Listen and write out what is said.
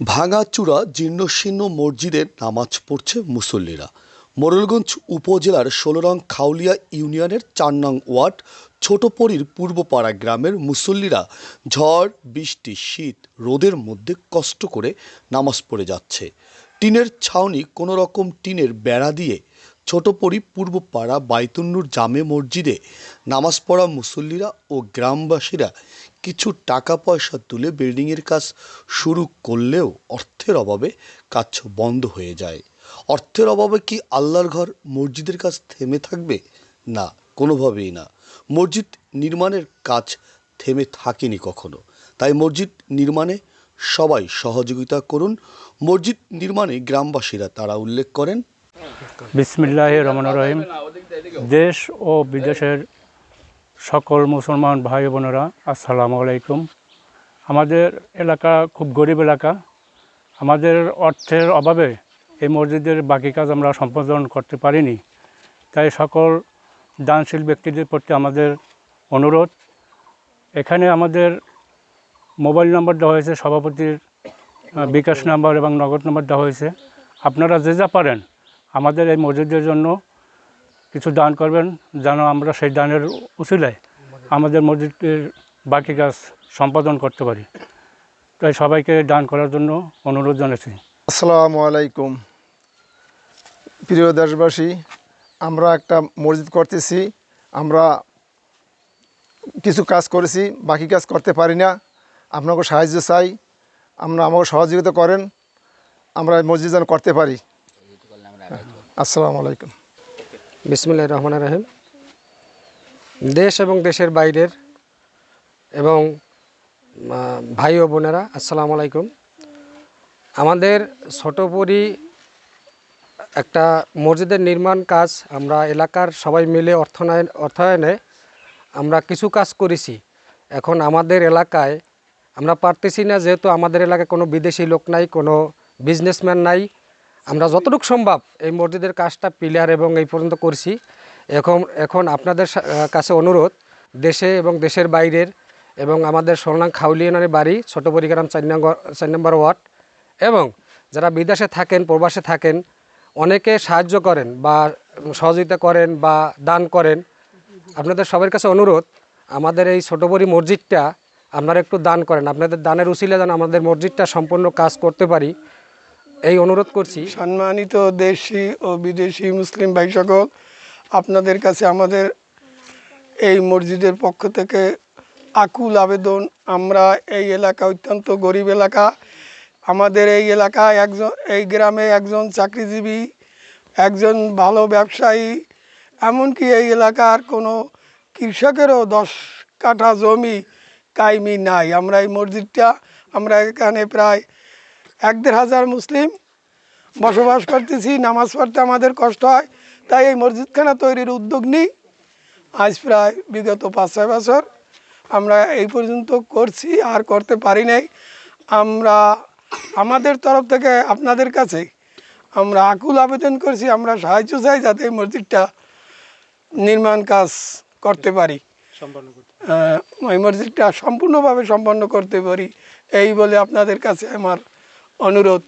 ভাঙাচূড়া জীর্ণশীর্ণ মসজিদের নামাজ পড়ছে মুসল্লিরা। মোরলগঞ্জ উপজেলার ষোলরং খাউলিয়া ইউনিয়নের চার নং ওয়ার্ড ছোটপরির পূর্বপাড়া গ্রামের মুসল্লিরা ঝড়, বৃষ্টি, শীত, রোদের মধ্যে কষ্ট করে নামাজ পড়ে যাচ্ছে। টিনের ছাউনি কোনো রকম টিনের বেড়া দিয়ে ছোটপরি পূর্বপাড়া বাইতুন্নুর জামে মসজিদে নামাজ পড়া মুসল্লিরা ও গ্রামবাসীরা কিছু টাকা পয়সা তুলে বিল্ডিংয়ের কাজ শুরু করলেও অর্থের অভাবে কাজ বন্ধ হয়ে যায়। অর্থের অভাবে কি আল্লাহর ঘর মসজিদের কাজ থেমে থাকবে? না, কোনোভাবেই না। মসজিদ নির্মাণের কাজ থেমে থাকেনি কখনো। তাই মসজিদ নির্মাণে সবাই সহযোগিতা করুন। মসজিদ নির্মাণে গ্রামবাসীরা তারা উল্লেখ করেন বিসমিল্লাহ রহমান রহিম। দেশ ও বিদেশের সকল মুসলমান ভাই বোনেরা, আসসালামু আলাইকুম। আমাদের এলাকা খুব গরিব এলাকা। আমাদের অর্থের অভাবে এই মসজিদের বাকি কাজ আমরা সম্পাদন করতে পারিনি। তাই সকল দানশীল ব্যক্তিদের প্রতি আমাদের অনুরোধ। এখানে আমাদের মোবাইল নাম্বার দেওয়া হয়েছে, সভাপতির বিকাশ নাম্বার এবং নগদ নাম্বার দেওয়া হয়েছে। আপনারা যে যা পারেন আমাদের এই মসজিদের জন্য কিছু দান করবেন যেন আমরা সেই দানের উচিলায় আমাদের মসজিদের বাকি কাজ সম্পাদন করতে পারি। তাই সবাইকে দান করার জন্য অনুরোধ জানাচ্ছি। আসসালামু আলাইকুম। প্রিয় দেশবাসী, আমরা একটা মসজিদ করতেছি। আমরা কিছু কাজ করেছি, বাকি কাজ করতে পারি না। আপনাকে সাহায্য চাই। আমরা আমাকে সহযোগিতা করেন। আমরা মসজিদ যেন করতে পারি। আসসালামু আলাইকুম। বিসমুল্লাহ রহমান রাহিম। দেশ এবং দেশের বাইরের এবং ভাই ও বোনেরা, আসসালামু আলাইকুম। আমাদের ছোটপরি একটা মসজিদের নির্মাণ কাজ আমরা এলাকার সবাই মিলে অর্থনয়ন অর্থায়নে আমরা কিছু কাজ করেছি। এখন আমাদের এলাকায় আমরা পারতেছি না, যেহেতু আমাদের এলাকায় কোনো বিদেশি লোক নাই, কোনো বিজনেসম্যান নাই। আমরা যতটুকু সম্ভব এই মসজিদের কাজটা পিলার এবং এই পর্যন্ত করছি। এখন এখন আপনাদের কাছে অনুরোধ, দেশে এবং দেশের বাইরের এবং আমাদের সোলনাং খাউলিয়ানের বাড়ি, ছোট পরিগ্রাম চার নম্বর চার নম্বর ওয়ার্ড এবং যারা বিদেশে থাকেন, প্রবাসে থাকেন, অনেকে সাহায্য করেন বা সহযোগিতা করেন বা দান করেন। আপনাদের সবার কাছে অনুরোধ, আমাদের এই ছোটবড়ি মসজিদটা আপনারা একটু দান করেন। আপনাদের দানের উচিলে যেন আমাদের মসজিদটা সম্পূর্ণ কাজ করতে পারি। এই অনুরোধ করছি। সম্মানিত দেশি ও বিদেশি মুসলিম ভাই সকল আপনাদের কাছে আমাদের এই মসজিদের পক্ষ থেকে আকুল আবেদন। আমরা এই এলাকা অত্যন্ত গরিব এলাকা। আমাদের এই এলাকায় একজন, এই গ্রামে একজন চাকরিজীবী, একজন ভালো ব্যবসায়ী, এমনকি এই এলাকার কোনো কৃষকেরও দশ কাঠা জমি কাইমি নাই। আমরা এই মসজিদটা, আমরা এখানে প্রায় এক দেড় হাজার মুসলিম বসবাস করতেছি নামাজ পড়তে আমাদের কষ্ট হয় তাই এই মসজিদখানা তৈরির উদ্যোগ নিই। আজ প্রায় বিগত পাঁচ ছয় বছর আমরা এই পর্যন্ত করছি আর করতে পারি নাই। আমরা আমাদের তরফ থেকে আপনাদের কাছে আমরা আকুল আবেদন করছি আমরা সাহায্য চাই যাতে এই মসজিদটা নির্মাণ কাজ করতে পারি। এই মসজিদটা সম্পূর্ণভাবে সম্পন্ন করতে পারি এই বলে আপনাদের কাছে আমার অনুরোধ।